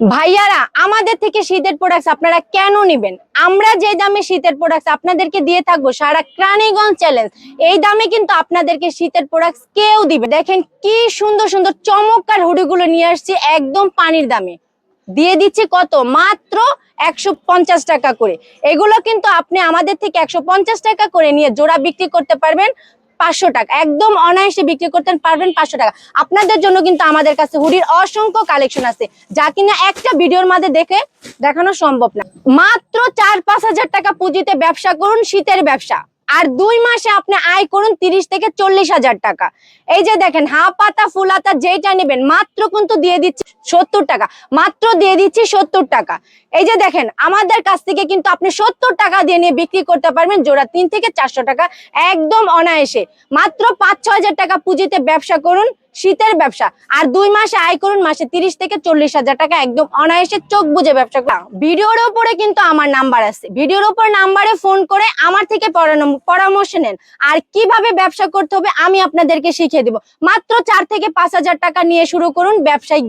ভাইয়ারা, আমাদের থেকে শীতের প্রোডাক্টস আপনারা কেন নেবেন? আমরা যে দামে শীতের প্রোডাক্টস আপনাদেরকে দিয়ে থাকব, সারা ক্রানিগঞ্জ চ্যালেঞ্জ এই দামে কিন্তু আপনাদেরকে শীতের প্রোডাক্টস কেউ দিবে দেখেন কি সুন্দর সুন্দর চমৎকার হুডিগুলো নিয়ে আসছি একদম পানির দামে। দিয়ে দিচ্ছি কত? মাত্র একশো পঞ্চাশ টাকা করে। এগুলো কিন্তু আপনি আমাদের থেকে একশো পঞ্চাশ টাকা করে নিয়ে জোড়া বিক্রি করতে পারবেন। পাঁচশো টাকা। একদম অনায়াসে বিক্রি করতে পারবেন পাঁচশো টাকা। আপনাদের জন্য কিন্তু আমাদের কাছে হুডির অসংখ্য কালেকশন আছে। যা কিনা একটা ভিডিওর মাঝে দেখে দেখানো সম্ভব না। মাত্র চার পাঁচ হাজার টাকা পুঁজিতে ব্যবসা করুন, শীতের ব্যবসা। আর দুই মাসে আপনি আয় করুন তিরিশ থেকে চল্লিশ হাজার টাকা। এই যে দেখেন হা পাতা, ফুল হাতা যেটা নেবেন, মাত্র কিন্তু দিয়ে দিচ্ছি সত্তর টাকা। মাত্র দিয়ে দিচ্ছি সত্তর টাকা। এই যে দেখেন, আমাদের কাছ থেকে কিন্তু আপনি সত্তর টাকা দিয়ে নিয়ে বিক্রি করতে পারবেন, জোড়া তিন থেকে চারশো টাকা, একদম অনায়াসে। মাত্র পাঁচ ছ হাজার টাকা পুঁজিতে ব্যবসা করুন শীতের ব্যবসা। আর দুই মাসে আয় করুন মাসে তিরিশ থেকে চল্লিশ হাজার টাকা। একদম অনায়াসে চোখ বুঝে ব্যবসা করা ভিডিওর ওপরে কিন্তু আমার নাম্বার আছে। ভিডিওর উপর নাম্বারে ফোন করে আমার থেকে পরামর্শ নেন। আর কীভাবে ব্যবসা করতে হবে আমি আপনাদেরকে শিখিয়ে দিব। মাত্র চার থেকে পাঁচ হাজার টাকা নিয়ে শুরু করুন ব্যবসায়িক